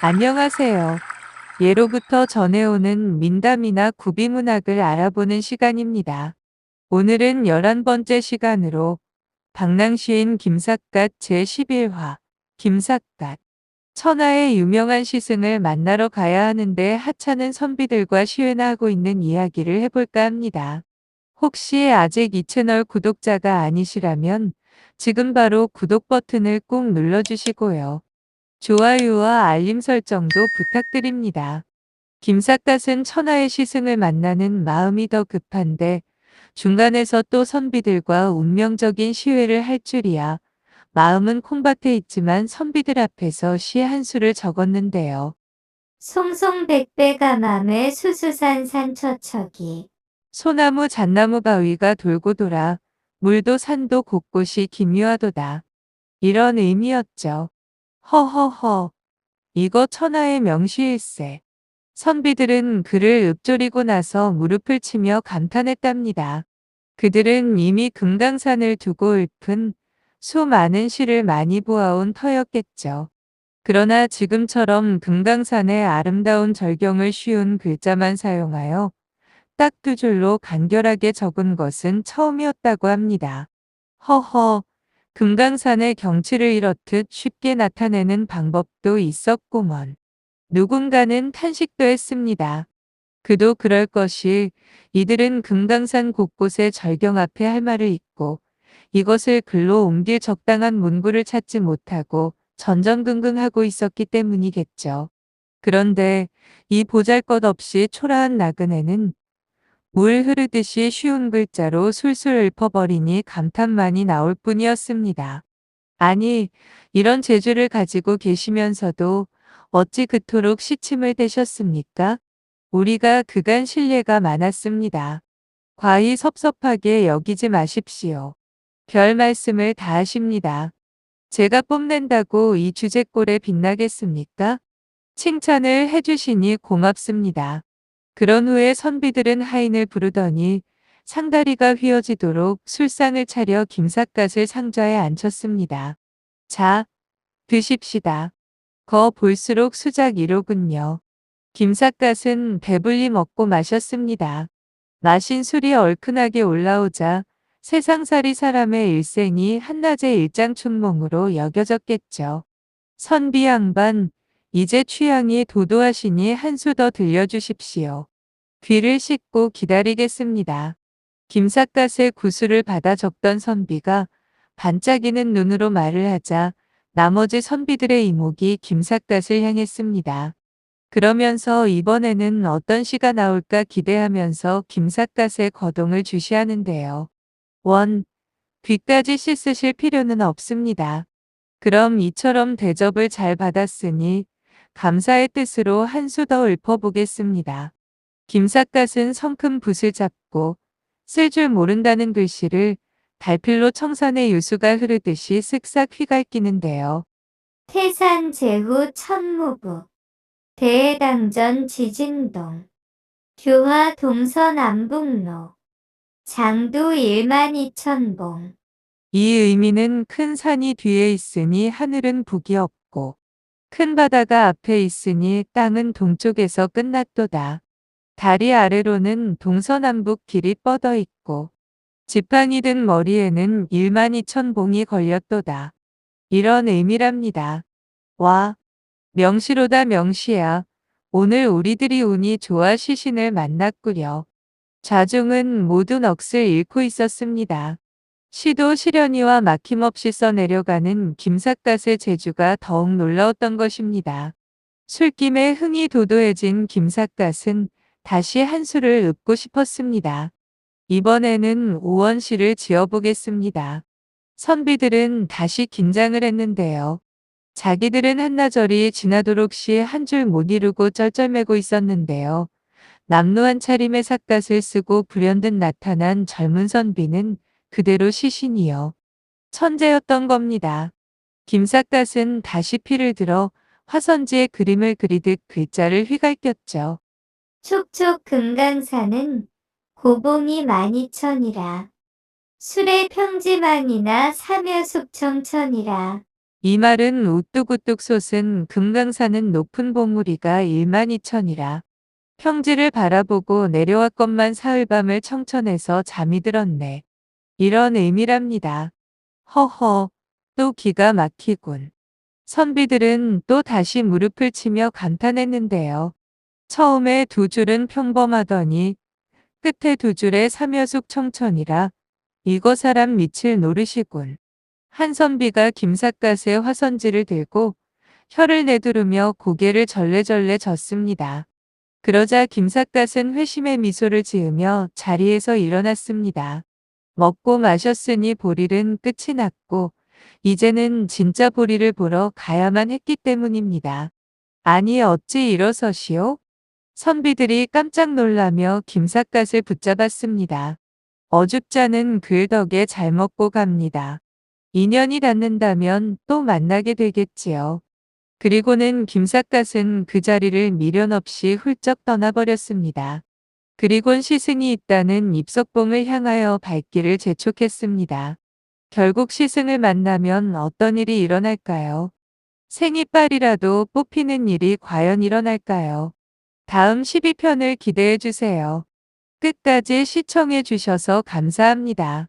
안녕하세요. 예로부터 전해오는 민담이나 구비문학을 알아보는 시간입니다. 오늘은 11번째 시간으로 방랑시인 김삿갓 제11화 김삿갓 천하의 유명한 시승을 만나러 가야 하는데 하찮은 선비들과 시회나 하고 있는 이야기를 해볼까 합니다. 혹시 아직 이 채널 구독자가 아니시라면 지금 바로 구독 버튼을 꾹 눌러주시고요. 좋아요와 알림 설정도 부탁드립니다. 김삿갓은 천하의 시승을 만나는 마음이 더 급한데 중간에서 또 선비들과 운명적인 시회를 할 줄이야. 마음은 콩밭에 있지만 선비들 앞에서 시 한 수를 적었는데요. 송송백배가 맘에 수수산 산 처척이 소나무 잣나무 바위가 돌고 돌아 물도 산도 곳곳이 기묘하도다. 이런 의미였죠. 허허허. 이거 천하의 명시일세. 선비들은 그를 읊조리고 나서 무릎을 치며 감탄했답니다. 그들은 이미 금강산을 두고 읊은 수많은 시를 많이 보아온 터였겠죠. 그러나 지금처럼 금강산의 아름다운 절경을 쉬운 글자만 사용하여 딱 두 줄로 간결하게 적은 것은 처음이었다고 합니다. 허허, 금강산의 경치를 이렇듯 쉽게 나타내는 방법도 있었구먼. 누군가는 탄식도 했습니다. 그도 그럴 것이 이들은 금강산 곳곳에 절경 앞에 할 말을 잊고 이것을 글로 옮길 적당한 문구를 찾지 못하고 전전긍긍하고 있었기 때문이겠죠. 그런데 이 보잘것없이 초라한 나그네는 물 흐르듯이 쉬운 글자로 술술 읊어버리니 감탄만이 나올 뿐이었습니다. 아니, 이런 재주를 가지고 계시면서도 어찌 그토록 시침을 대셨습니까? 우리가 그간 신뢰가 많았습니다. 과히 섭섭하게 여기지 마십시오. 별 말씀을 다 하십니다. 제가 뽐낸다고 이 주제꼴에 빛나겠습니까? 칭찬을 해주시니 고맙습니다. 그런 후에 선비들은 하인을 부르더니 상다리가 휘어지도록 술상을 차려 김삿갓을 상좌에 앉혔습니다. 자, 드십시다. 거 볼수록 수작 이로군요. 김삿갓은 배불리 먹고 마셨습니다. 마신 술이 얼큰하게 올라오자 세상살이 사람의 일생이 한낮의 일장춘몽으로 여겨졌겠죠. 선비 양반, 이제 취향이 도도하시니 한 수 더 들려주십시오. 귀를 씻고 기다리겠습니다. 김삿갓의 구슬을 받아 적던 선비가 반짝이는 눈으로 말을 하자 나머지 선비들의 이목이 김삿갓을 향했습니다. 그러면서 이번에는 어떤 시가 나올까 기대하면서 김삿갓의 거동을 주시하는데요. 원, 귀까지 씻으실 필요는 없습니다. 그럼 이처럼 대접을 잘 받았으니 감사의 뜻으로 한 수 더 읊어보겠습니다. 김삿갓은 성큼 붓을 잡고 쓸 줄 모른다는 글씨를 달필로 청산의 유수가 흐르듯이 쓱싹 휘갈기는데요. 태산 제후 천무부 대해당전 지진동 교화 동서 남북로 장도 1만 2천봉 이 의미는 큰 산이 뒤에 있으니 하늘은 북이 없고 큰 바다가 앞에 있으니 땅은 동쪽에서 끝났도다. 다리 아래로는 동서남북 길이 뻗어 있고 지팡이 든 머리에는 1만 2천 봉이 걸렸도다. 이런 의미랍니다. 와, 명시로다 명시야. 오늘 우리들이 운이 좋아 시신을 만났구려. 좌중은 모두 넋을 잃고 있었습니다. 시도 시련이와 막힘없이 써내려가는 김삿갓의 재주가 더욱 놀라웠던 것입니다. 술김에 흥이 도도해진 김삿갓은 다시 한 수를 읊고 싶었습니다. 이번에는 오원시를 지어보겠습니다. 선비들은 다시 긴장을 했는데요. 자기들은 한나절이 지나도록 시 한 줄 못 이루고 쩔쩔매고 있었는데요. 남루한 차림의 삿갓을 쓰고 불현듯 나타난 젊은 선비는 그대로 시신이요. 천재였던 겁니다. 김삿갓은 다시 피를 들어 화선지에 그림을 그리듯 글자를 휘갈겼죠. 촉촉 금강산은 고봉이 12,000이라 술의 평지망이나 사며숙청천이라 이 말은 우뚝우뚝 솟은 금강산은 높은 봉우리가 1만 2천이라. 평지를 바라보고 내려왔건만 사흘밤을 청천에서 잠이 들었네. 이런 의미랍니다. 허허, 또 기가 막히군. 선비들은 또 다시 무릎을 치며 감탄했는데요. 처음에 두 줄은 평범하더니 끝에 두 줄의 삼여숙 청천이라 이거 사람 미칠 노릇이군. 한 선비가 김삿갓의 화선지를 들고 혀를 내두르며 고개를 절레절레 졌습니다. 그러자 김삿갓은 회심의 미소를 지으며 자리에서 일어났습니다. 먹고 마셨으니 보릴은 끝이 났고 이제는 진짜 보리를 보러 가야만 했기 때문입니다. 아니 어찌 일어서시오? 선비들이 깜짝 놀라며 김삿갓을 붙잡았습니다. 어줍잖은 그 덕에 잘 먹고 갑니다. 인연이 닿는다면 또 만나게 되겠지요. 그리고는 김삿갓은 그 자리를 미련 없이 훌쩍 떠나버렸습니다. 그리곤 시승이 있다는 입석봉을 향하여 발길을 재촉했습니다. 결국 시승을 만나면 어떤 일이 일어날까요? 생이빨이라도 뽑히는 일이 과연 일어날까요? 다음 12편을 기대해 주세요. 끝까지 시청해 주셔서 감사합니다.